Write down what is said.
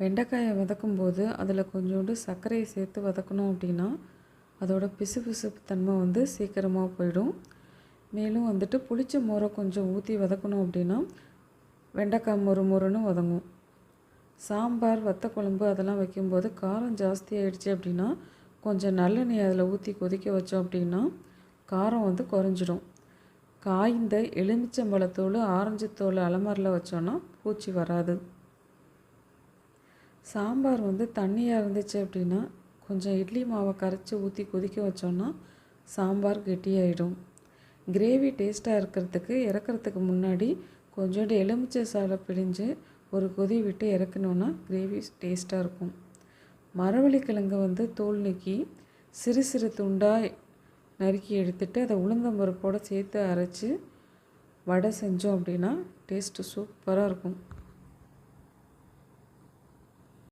வெண்டைக்காயை வதக்கும்போது அதில் கொஞ்சோண்டு சர்க்கரையை சேர்த்து வதக்கணும் அப்படின்னா அதோட பிசுபிசுப்பு தன்மை வந்து சீக்கிரமாக போயிடும். மேலும் வந்துட்டு புளிச்ச மோரை கொஞ்சம் ஊற்றி வதக்கணும் அப்படின்னா வெண்டைக்காய் மொறு மொறுன்னு வதங்கும். சாம்பார் வத்த குழம்பு அதெல்லாம் வைக்கும்போது காரம் ஜாஸ்தி ஆகிடுச்சு அப்படின்னா கொஞ்சம் நல்லெண்ணெய் அதில் ஊற்றி கொதிக்க வச்சோம் அப்படின்னா காரம் வந்து குறைஞ்சிடும். காய்ந்த எலுமிச்சம்பழத்தோல் ஆரஞ்சு தோல் அலமாரில் வச்சோன்னா பூச்சி வராது. சாம்பார் வந்து தண்ணியாக இருந்துச்சு அப்படின்னா கொஞ்சம் இட்லி மாவை கரைச்சி ஊற்றி கொதிக்க வச்சோன்னா சாம்பார் கெட்டியாயிடும். கிரேவி டேஸ்ட்டாக இருக்கிறதுக்கு இறக்கிறதுக்கு முன்னாடி கொஞ்சோண்டு எலுமிச்சை சாலை பிழிஞ்சு ஒரு கொதி விட்டு இறக்கணுன்னா கிரேவி டேஸ்ட்டாக இருக்கும். மரவள்ளிக்கிழங்கு வந்து தோல் நீக்கி சிறு சிறு துண்டாக நறுக்கி எடுத்துட்டு அதை உளுந்தம்பருப்போடு சேர்த்து அரைச்சி வடை செஞ்சோம் அப்படின்னா டேஸ்ட்டு சூப்பராக இருக்கும்.